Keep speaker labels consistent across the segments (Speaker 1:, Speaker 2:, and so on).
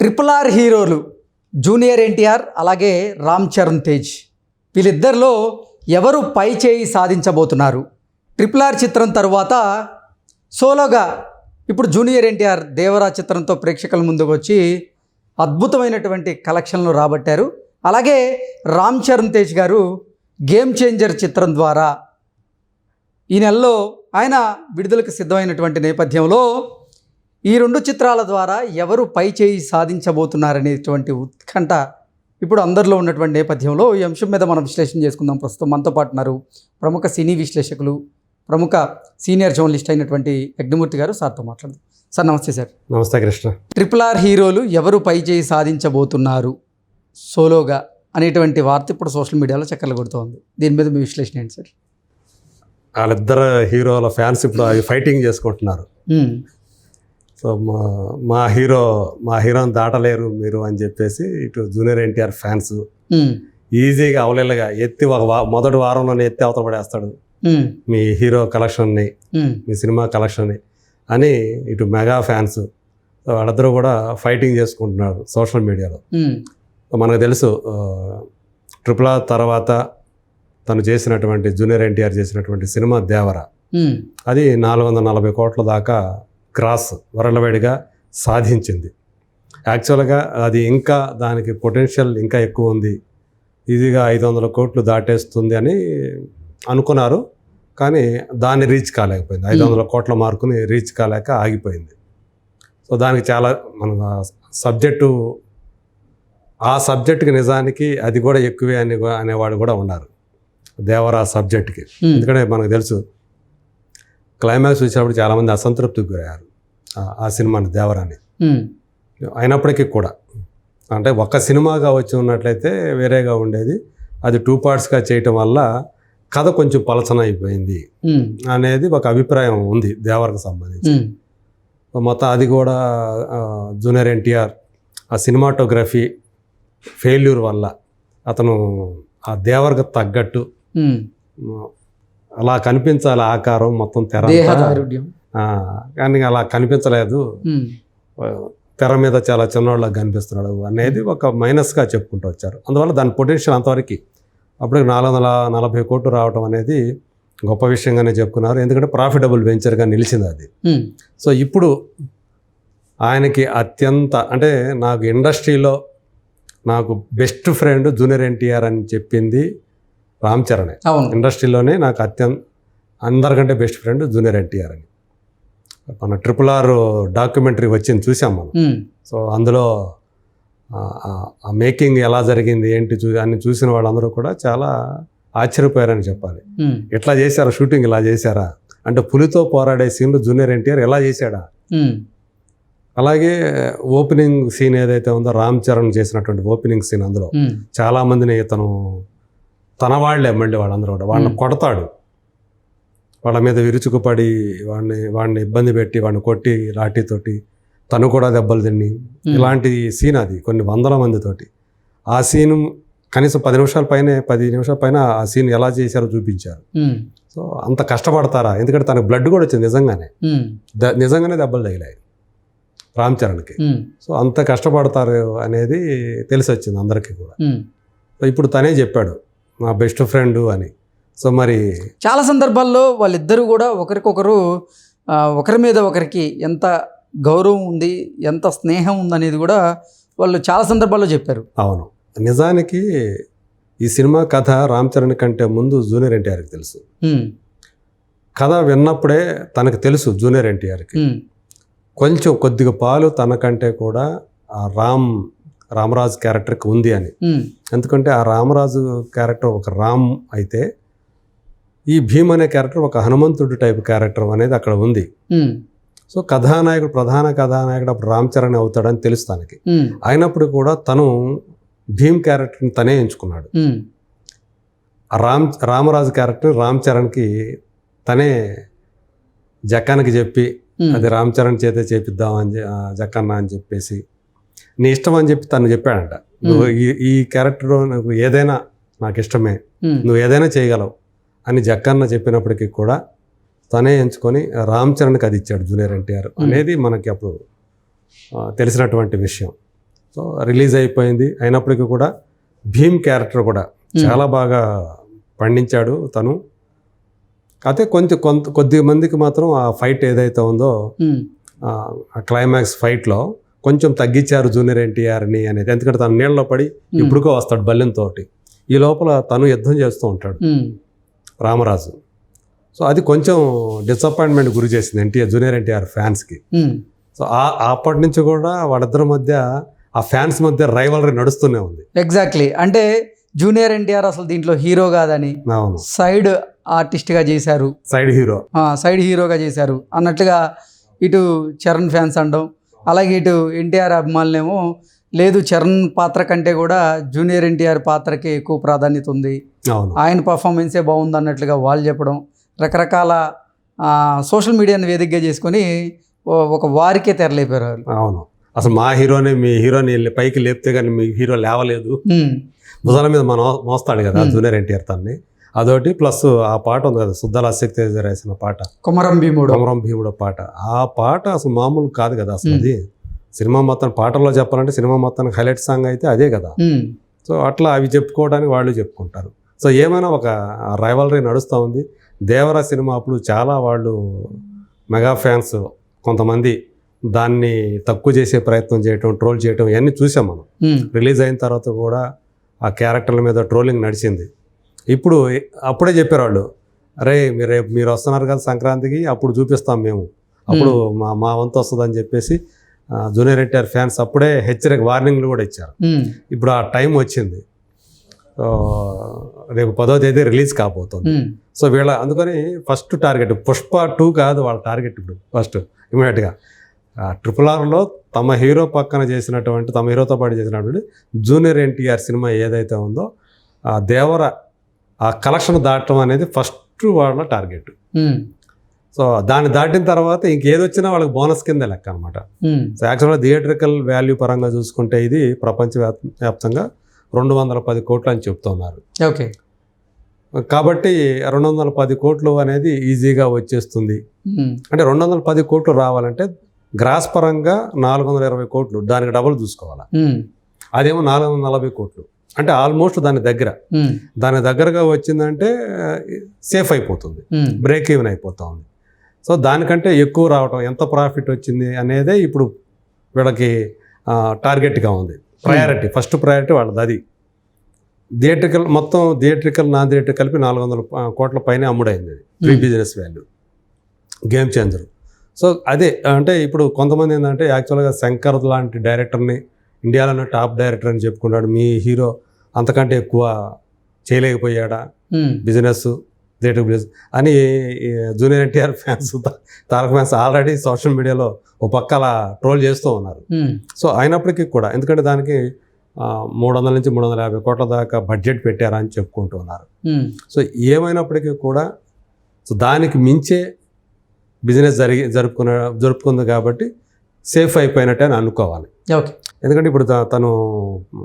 Speaker 1: Triple R హీరోలు junior NTR అలాగే రామ్ చరణ్ తేజ్. వీళ్ళిద్దరిలో ఎవరు పై చేయి సాధించబోతున్నారు? ట్రిపుల్ ఆర్ చిత్రం తరువాత సోలోగా ఇప్పుడు జూనియర్ ఎన్టీఆర్ దేవరా చిత్రంతో ప్రేక్షకుల ముందుకు వచ్చి అద్భుతమైనటువంటి కలెక్షన్లు రాబట్టారు. అలాగే రామ్ చరణ్ తేజ్ గారు గేమ్ చేంజర్ చిత్రం ద్వారా ఈ నెలలో ఆయన విడుదలకు సిద్ధమైనటువంటి నేపథ్యంలో ఈ రెండు చిత్రాల ద్వారా ఎవరు పై చేయి సాధించబోతున్నారనేటువంటి ఉత్కంఠ ఇప్పుడు అందరిలో ఉన్నటువంటి నేపథ్యంలో ఈ అంశం మీద మనం విశ్లేషణ చేసుకుందాం. ప్రస్తుతం మనతో పాటు ఉన్నారు ప్రముఖ సినీ విశ్లేషకులు ప్రముఖ సీనియర్ జర్నలిస్ట్ అయినటువంటి యజ్ఞమూర్తి గారు. సార్తో మాట్లాడదాం. సార్ నమస్తే సార్.
Speaker 2: నమస్తే కృష్ణ.
Speaker 1: ట్రిపుల్ ఆర్ హీరోలు ఎవరు పై చేయి సాధించబోతున్నారు? సోలోగా అనేటువంటి వార్త ఇప్పుడు సోషల్ మీడియాలో చక్కర్లు కొడుతోంది. దీని మీద మీ విశ్లేషణ ఏంటి సార్?
Speaker 2: వాళ్ళిద్దరు హీరోల ఫ్యాన్స్ ఇప్పుడు అవి ఫైటింగ్ చేసుకుంటున్నారు. సో మా మా హీరో మా హీరోని దాటలేరు మీరు అని చెప్పేసి ఇటు జూనియర్ ఎన్టీఆర్ ఫ్యాన్స్ ఈజీగా అవలేలుగా ఎత్తి ఒక మొదటి వారంలోనే ఎత్తి అవతల పడేస్తాడు మీ హీరో కలెక్షన్ని మీ సినిమా కలెక్షన్ని అని ఇటు మెగా ఫ్యాన్స్ వాళ్ళిద్దరూ కూడా ఫైటింగ్ చేసుకుంటున్నారు సోషల్ మీడియాలో. మనకు తెలుసు ట్రిపుల్ ఆర్ తర్వాత తను చేసినటువంటి జూనియర్ ఎన్టీఆర్ చేసినటువంటి సినిమా దేవరా. అది నాలుగు వందల నలభై కోట్ల దాకా క్రాస్ వరలవేడిగా సాధించింది. యాక్చువల్గా అది ఇంకా దానికి పొటెన్షియల్ ఇంకా ఎక్కువ ఉంది. ఈజీగా ఐదు వందల కోట్లు దాటేస్తుంది అని అనుకున్నారు. కానీ దాన్ని రీచ్ కాలేకపోయింది. ఐదు వందల కోట్ల మార్కుని రీచ్ కాలేక ఆగిపోయింది. సో దానికి చాలా మన సబ్జెక్టు ఆ సబ్జెక్టుకి నిజానికి అది కూడా ఎక్కువే అని అనేవాడు కూడా ఉన్నారు. దేవరా సబ్జెక్ట్కి. ఎందుకంటే మనకు తెలుసు క్లైమాక్స్ వచ్చినప్పుడు చాలామంది అసంతృప్తికి గురయ్యారు ఆ- సినిమాని దేవరాని అయినప్పటికీ కూడా. అంటే ఒక్క సినిమాగా వచ్చి ఉన్నట్లయితే వేరేగా ఉండేది. అది టూ పార్ట్స్గా చేయటం వల్ల కథ కొంచెం పలచన అయిపోయింది
Speaker 1: ఉమ్,
Speaker 2: అనేది ఒక అభిప్రాయం ఉంది దేవరకు సంబంధించి. మొత్తం అది కూడా జూనియర్ ఎన్టీఆర్ ఆ సినిమాటోగ్రఫీ ఫెయిల్యూర్ వల్ల అతను ఆ దేవరకు తగ్గట్టు. అలా కనిపించాలి ఆకారం మొత్తం తెర కానీ అలా కనిపించలేదు. తెర మీద చాలా చిన్నవాళ్ళకి కనిపిస్తున్నాడు అనేది ఒక మైనస్గా చెప్పుకుంటూ వచ్చారు. అందువల్ల దాని పొటెన్షియల్ అంతవరకు. అప్పుడు నాలుగు వందల నలభై కోట్లు రావడం అనేది గొప్ప విషయంగానే చెప్పుకున్నారు. ఎందుకంటే ప్రాఫిటబుల్ వెంచర్గా నిలిచింది అది. సో ఇప్పుడు ఆయనకి అత్యంత అంటే నాకు ఇండస్ట్రీలో నాకు బెస్ట్ ఫ్రెండ్ జూనియర్ ఎన్టీఆర్ అని చెప్పింది. రామ్ చరణే. ఇండస్ట్రీలోనే నాకు అత్యంత అందరికంటే బెస్ట్ ఫ్రెండ్ జూనియర్ ఎన్టీఆర్ అని. మన ట్రిపుల్ ఆర్ డాక్యుమెంటరీ వచ్చింది చూసాం మనం. సో అందులో ఆ- మేకింగ్ ఎలా జరిగింది ఏంటి చూ అన్ని చూసిన వాళ్ళందరూ కూడా చాలా ఆశ్చర్యపోయారని చెప్పాలి. ఎట్లా చేశారా? షూటింగ్ ఇలా చేశారా? అంటే పులితో పోరాడే సీన్లు జూనియర్ ఎన్టీఆర్ ఎలా చేశాడా? అలాగే ఓపెనింగ్ సీన్ ఏదైతే ఉందో రామ్ చరణ్ చేసినటువంటి ఓపెనింగ్ సీన్ అందులో. చాలా మందిని ఇతను తన వాళ్ళే మళ్ళీ వాళ్ళందరూ కూడా. వాళ్ళని. కొడతాడు. వాళ్ళ మీద విరుచుకుపడి వాడిని వాడిని ఇబ్బంది పెట్టి వాడిని కొట్టి లాఠీతోటి తను కూడా దెబ్బలు తిని. ఇలాంటి సీన్ అది కొన్ని వందల మందితోటి. ఆ సీన్ కనీసం పది నిమిషాల పైనే పది నిమిషాల పైన ఆ సీన్ ఎలా చేశారో చూపించారు. సో అంత కష్టపడతారా? ఎందుకంటే తనకు బ్లడ్ కూడా వచ్చింది నిజంగానే. నిజంగానే దెబ్బలు తగిలాయి. రామ్ చరణ్కి. సో అంత కష్టపడతారు అనేది తెలిసి వచ్చింది అందరికీ కూడా. సో ఇప్పుడు తనే చెప్పాడు నా బెస్ట్ ఫ్రెండ్ అని. సో మరి
Speaker 1: చాలా సందర్భాల్లో వాళ్ళిద్దరూ కూడా ఒకరికొకరు ఒకరి మీద ఒకరికి ఎంత గౌరవం ఉంది ఎంత స్నేహం ఉందనేది కూడా వాళ్ళు చాలా సందర్భాల్లో చెప్పారు.
Speaker 2: అవును. నిజానికి ఈ సినిమా కథ రామ్ చరణ్ కంటే ముందు జూనియర్ ఎన్టీఆర్కి తెలుసు. కథ విన్నప్పుడే తనకు తెలుసు జూనియర్ ఎన్టీఆర్కి. కొంచెం కొద్దిగా పాలు తనకంటే కూడా రామ్ రామరాజు క్యారెక్టర్కి ఉంది అని. ఎందుకంటే ఆ రామరాజు క్యారెక్టర్ ఒక రామ్ అయితే ఈ భీమ్ అనే క్యారెక్టర్ ఒక హనుమంతుడు టైప్ క్యారెక్టర్ అనేది అక్కడ ఉంది. సో కథానాయకుడు ప్రధాన కథానాయకుడు అప్పుడు రామ్ చరణ్ అవుతాడని తెలుసు తనకి అయినప్పుడు కూడా తను భీమ్ క్యారెక్టర్ని తనే ఎంచుకున్నాడు. రామ్ రామరాజు క్యారెక్టర్ రామ్ చరణ్కి తనే జక్కానికి చెప్పి అది రామ్ చరణ్ చేతే చేపిద్దాం అని జక్కన్న అని చెప్పేసి నీ ఇష్టం అని చెప్పి తను చెప్పాడంట. నువ్వు ఈ ఈ క్యారెక్టర్ నువ్వు ఏదైనా నాకు ఇష్టమే. నువ్వు ఏదైనా చేయగలవు. అని జక్కన్న చెప్పినప్పటికీ కూడా తనే ఎంచుకొని రామ్ చరణ్కి అది ఇచ్చాడు జూనియర్ ఎన్టీఆర్ అనేది మనకి అప్పుడు తెలిసినటువంటి విషయం. సో రిలీజ్ అయిపోయింది. అయినప్పటికీ కూడా భీమ్ క్యారెక్టర్ కూడా చాలా బాగా పండించాడు తను. అయితే కొంచెం కొంత కొద్ది మందికి మాత్రం ఆ ఫైట్ ఏదైతే ఉందో ఆ క్లైమాక్స్ ఫైట్లో కొంచెం తగ్గించారు జూనియర్ ఎన్టీఆర్ని అనేది. ఎందుకంటే తను నీళ్ళలో పడి ఇప్పుడుకో వస్తాడు బల్లెంతో ఈ లోపల తను యుద్ధం చేస్తూ ఉంటాడు. రామరాజు. సో అది కొంచెం డిసప్పాయింట్మెంట్ గురి చేసింది ఎన్టీఆర్ జూనియర్ ఎన్టీఆర్ ఫ్యాన్స్కి. సో ఆ- అప్పటి నుంచి కూడా వాళ్ళిద్దరి మధ్య ఆ ఫ్యాన్స్ మధ్య రైవలరీ నడుస్తూనే ఉంది.
Speaker 1: ఎగ్జాక్ట్లీ అంటే జూనియర్ ఎన్టీఆర్ అసలు దీంట్లో హీరో కాదని సైడ్ ఆర్టిస్ట్గా చేశారు.
Speaker 2: Side hero.
Speaker 1: సైడ్ హీరోగా చేశారు. అన్నట్లుగా ఇటు చరణ్ ఫ్యాన్స్ అనడం అలాగే ఇటు ఎన్టీఆర్ అభిమానులేమో లేదు చరణ్ పాత్ర కంటే కూడా జూనియర్ ఎన్టీఆర్ పాత్రకి ఎక్కువ ప్రాధాన్యత ఉంది.
Speaker 2: అవును.
Speaker 1: ఆయన పర్ఫార్మెన్సే బాగుంది అన్నట్లుగా వాళ్ళు చెప్పడం రకరకాల సోషల్ మీడియాని వేదికగా చేసుకొని ఒక వారికే తెరలేపారు వాళ్ళు.
Speaker 2: అవును. అసలు మా హీరోనే మీ హీరోని పైకి లేపితే కానీ మీ హీరో లేవలేదు. భుజాల మీద మన మోస్తాడు కదా. జూనియర్ ఎన్టీఆర్ తన్ని. అదొకటి. ప్లస్ ఆ పాట ఉంది కదా సుద్దాల ఆసక్తి రాసిన పాట.
Speaker 1: కొమరం భీముడు.
Speaker 2: కొమరం భీముడు పాట. ఆ పాట అసలు మామూలు కాదు కదా అసలు. అది. సినిమా మొత్తం పాటల్లో చెప్పాలంటే సినిమా మొత్తానికి హైలైట్ సాంగ్ అయితే అదే కదా. సో అట్లా అవి చెప్పుకోవడానికి వాళ్ళు చెప్పుకుంటారు. సో ఏమైనా ఒక రైవలరీ నడుస్తూ ఉంది. దేవరా సినిమా అప్పుడు చాలా వాళ్ళు మెగా ఫ్యాన్స్ కొంతమంది దాన్ని తక్కువ చేసే ప్రయత్నం చేయటం ట్రోల్ చేయటం ఇవన్నీ చూసాం మనం. రిలీజ్ అయిన తర్వాత కూడా ఆ క్యారెక్టర్ల మీద ట్రోలింగ్ నడిచింది. ఇప్పుడు అప్పుడే చెప్పారు వాళ్ళు అరే మీరు రేపు మీరు వస్తున్నారు కదా సంక్రాంతికి అప్పుడు చూపిస్తాం మేము. అప్పుడు మా మా వంతు వస్తుందని చెప్పేసి జూనియర్ ఎన్టీఆర్ ఫ్యాన్స్ అప్పుడే హెచ్చరిక వార్నింగ్లు కూడా ఇచ్చారు. ఇప్పుడు ఆ టైం వచ్చింది. రేపు పదో తేదీ రిలీజ్ కాబోతుంది. సో వీళ్ళ అందుకని ఫస్ట్ టార్గెట్ పుష్ప టూ కాదు వాళ్ళ టార్గెట్ ఇప్పుడు ఫస్ట్ ఇమీడియట్గా ట్రిపుల్ ఆర్లో తమ హీరో పక్కన చేసినటువంటి తమ హీరోతో పాటు చేసినటువంటి జూనియర్ ఎన్టీఆర్ సినిమా ఏదైతే ఉందో ఆ దేవర ఆ కలెక్షన్ దాటడం అనేది ఫస్ట్ వాళ్ళ టార్గెట్. సో దాన్ని దాటిన తర్వాత ఇంకేది వచ్చినా వాళ్ళకి బోనస్ కింద లెక్క అనమాట సో యాక్చువల్గా థియేట్రికల్ వాల్యూ పరంగా చూసుకుంటే ఇది ప్రపంచ వ్యాప్- వ్యాప్తంగా రెండు వందల పది కోట్లు అని చెప్తున్నారు.
Speaker 1: ఓకే.
Speaker 2: కాబట్టి రెండు వందల పది కోట్లు అనేది ఈజీగా వచ్చేస్తుంది. అంటే రెండు వందల పది కోట్లు రావాలంటే గ్రాస్ పరంగా నాలుగు వందల ఇరవై కోట్లు దానికి డబుల్ చూసుకోవాలి. అదేమో నాలుగు వందల నలభై కోట్లు. అంటే ఆల్మోస్ట్ దాని దగ్గర.
Speaker 1: ఉమ్,
Speaker 2: దాని దగ్గరగా వచ్చిందంటే సేఫ్ అయిపోతుంది. బ్రేక్ ఈవెన్ అయిపోతుంది సో దానికంటే ఎక్కువ రావటం ఎంత ప్రాఫిట్ వచ్చింది అనేదే ఇప్పుడు వీళ్ళకి టార్గెట్గా ఉంది. ప్రయారిటీ ఫస్ట్ ప్రయారిటీ వాళ్ళది అది. థియేట్రికల్ మొత్తం థియేట్రికల్ నాన్ థియేట్రికల్ కలిపి నాలుగు వందల కోట్ల పైన అమ్ముడైంది అది. Pre
Speaker 1: Hmm.
Speaker 2: Business value game changer so అదే అంటే ఇప్పుడు కొంతమంది ఏంటంటే యాక్చువల్గా శంకర్ లాంటి డైరెక్టర్ని ఇండియాలోనే టాప్ డైరెక్టర్ అని చెప్పుకున్నాడు మీ హీరో అంతకంటే ఎక్కువ చేయలేకపోయాడా? బిజినెస్ థియేటర్ బిజినెస్ అని junior NTR fans Tarak fans already social మీడియాలో ఓ పక్క అలా ట్రోల్ చేస్తూ ఉన్నారు. సో అయినప్పటికీ కూడా ఎందుకంటే దానికి మూడు వందల నుంచి మూడు వందల యాభై కోట్ల దాకా బడ్జెట్ పెట్టారా అని చెప్పుకుంటూ ఉన్నారు. సో ఏమైనప్పటికీ కూడా సో దానికి మించే బిజినెస్ జరిగి జరుపుకున్న జరుపుకుంది కాబట్టి సేఫ్ అయిపోయినట్టే అని అనుకోవాలి.
Speaker 1: ఓకే.
Speaker 2: ఎందుకంటే ఇప్పుడు తను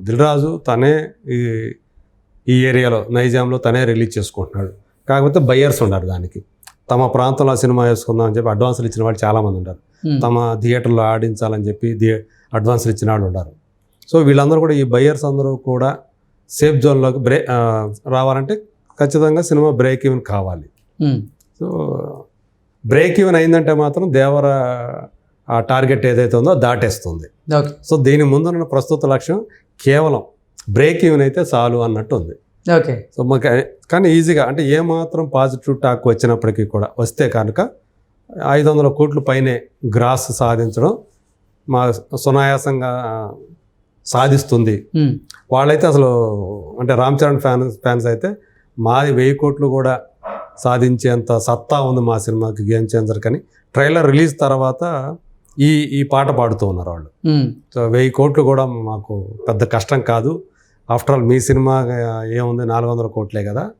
Speaker 2: దిల్రాజు తనే ఈ ఈ ఏరియాలో నైజాంలో తనే రిలీజ్ చేసుకుంటున్నాడు. కాకపోతే బయ్యర్స్ ఉన్నారు దానికి. తమ ప్రాంతంలో ఆ సినిమా వేసుకుందాం అని చెప్పి అడ్వాన్సులు ఇచ్చిన వాళ్ళు చాలామంది ఉంటారు.
Speaker 1: ఉమ్,
Speaker 2: తమ థియేటర్లో ఆడించాలని చెప్పి అడ్వాన్సులు ఇచ్చిన వాళ్ళు ఉన్నారు సో వీళ్ళందరూ కూడా ఈ బయ్యర్స్ అందరూ కూడా సేఫ్ జోన్లోకి బ్రే రావాలంటే ఖచ్చితంగా సినిమా బ్రేక్ ఈవెన్ కావాలి. సో బ్రేక్ ఈవెన్ అయిందంటే మాత్రం దేవర ఆ టార్గెట్ ఏదైతే ఉందో దాటేస్తుంది సో దీని ముందున్న ప్రస్తుత లక్ష్యం కేవలం బ్రేక్ ఈవెన్ అయితే చాలు అన్నట్టు ఉంది
Speaker 1: ఓకే
Speaker 2: సో మాకు కానీ ఈజీగా అంటే ఏమాత్రం పాజిటివ్ టాక్ వచ్చినప్పటికీ కూడా వస్తే కనుక ఐదు వందల కోట్ల పైనే గ్రాస్ సాధించడం మా సునాయాసంగా సాధిస్తుంది.
Speaker 1: ఉమ్,
Speaker 2: వాళ్ళైతే అసలు అంటే రామ్ చరణ్ ఫ్యాన్స్ ఫ్యాన్స్ అయితే మాది వెయ్యి కోట్లు కూడా సాధించేంత సత్తా ఉంది మా సినిమాకి గేమ్ చేంజర్ కానీ ట్రైలర్ రిలీజ్ తర్వాత ఈ ఈ పాట పాడుతూ ఉన్నారు వాళ్ళు. సో వెయ్యి కోట్లు కూడా మాకు పెద్ద కష్టం కాదు. ఆఫ్టర్ ఆల్ మీ సినిమా ఏముంది? నాలుగు వందల కోట్లే కదా.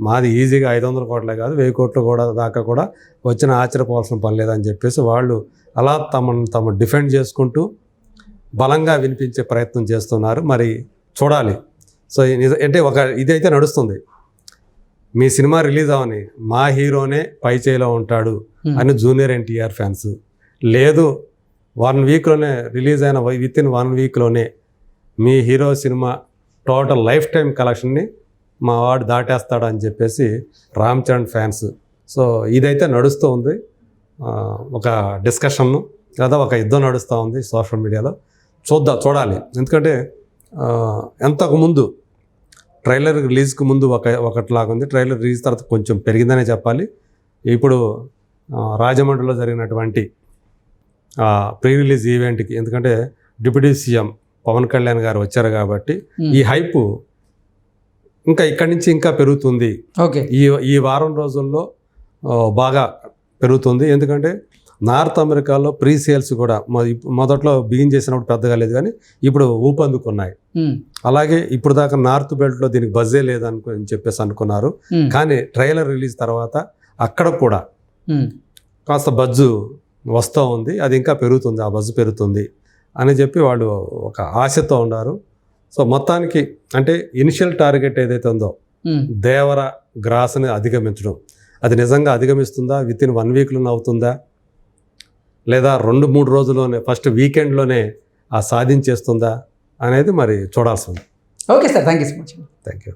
Speaker 2: మాది ఈజీగా ఐదు వందల కోట్లే కాదు. వెయ్యి కోట్లు కూడా దాకా కూడా వచ్చిన ఆశ్చర్యపోవాల్సిన పని లేదని చెప్పేసి వాళ్ళు అలా తమను తమ డిఫెండ్ చేసుకుంటూ బలంగా వినిపించే ప్రయత్నం చేస్తున్నారు. మరి చూడాలి. సో అంటే ఒక ఇదైతే నడుస్తుంది. మీ సినిమా రిలీజ్ అవని మా హీరోనే పై చేయిలో ఉంటాడు అని జూనియర్ ఎన్టీఆర్ ఫ్యాన్స్ లేదు వన్ వీక్లోనే రిలీజ్ అయిన విత్ ఇన్ వన్ వీక్లోనే మీ hero cinema total lifetime కలెక్షన్ని మా వాడు దాటేస్తాడు అని చెప్పేసి రామ్ చరణ్ ఫ్యాన్స్. సో ఇదైతే నడుస్తూ ఉంది. ఒక డిస్కషన్ను లేదా ఒక యుద్ధం నడుస్తూ ఉంది సోషల్ మీడియాలో. చూద్దాం చూడాలి. ఎందుకంటే ఎంతకుముందు ఎంతకు ముందు ట్రైలర్ రిలీజ్కి ముందు ఒక ఒకటిలాగా ఉంది. ట్రైలర్ రిలీజ్ తర్వాత కొంచెం పెరిగిందనే చెప్పాలి. ఇప్పుడు రాజమండ్రిలో జరిగినటువంటి ప్రీ రిలీజ్ ఈవెంట్కి ఎందుకంటే డిప్యూటీ సీఎం పవన్ కళ్యాణ్ గారు వచ్చారు కాబట్టి. ఈ హైప్ ఇంకా ఇక్కడి నుంచి ఇంకా పెరుగుతుంది
Speaker 1: ఓకే
Speaker 2: ఈ ఈ వారం రోజుల్లో బాగా పెరుగుతుంది ఎందుకంటే నార్త్ అమెరికాలో ప్రీ సేల్స్ కూడా మొదట్లో బిగిన్ చేసినప్పుడు పెద్దగా లేదు కానీ ఇప్పుడు ఊపందుకున్నాయి. అలాగే ఇప్పుడు దాకా నార్త్ బెల్ట్లో దీనికి బజ్జే లేదనుకో అని చెప్పేసి అనుకున్నారు. కానీ ట్రైలర్ రిలీజ్ తర్వాత అక్కడ కూడా. కాస్త బజ్జు వస్తూ ఉంది అది ఇంకా పెరుగుతుంది ఆ బజ్జు పెరుగుతుంది అని చెప్పి వాళ్ళు ఒక ఆశతో ఉన్నారు. సో మొత్తానికి అంటే ఇనిషియల్ టార్గెట్ ఏదైతే ఉందో. దేవర గ్రాస్ని అధిగమించడం. అది నిజంగా అధిగమిస్తుందా? విత్ ఇన్ వన్ వీక్లోనే అవుతుందా? లేదా రెండు మూడు రోజుల్లోనే ఫస్ట్ వీకెండ్లోనే ఆ సాధించేస్తుందా? అనేది మరి చూడాల్సి ఉంది.
Speaker 1: Okay sir thank you so much.
Speaker 2: Thank you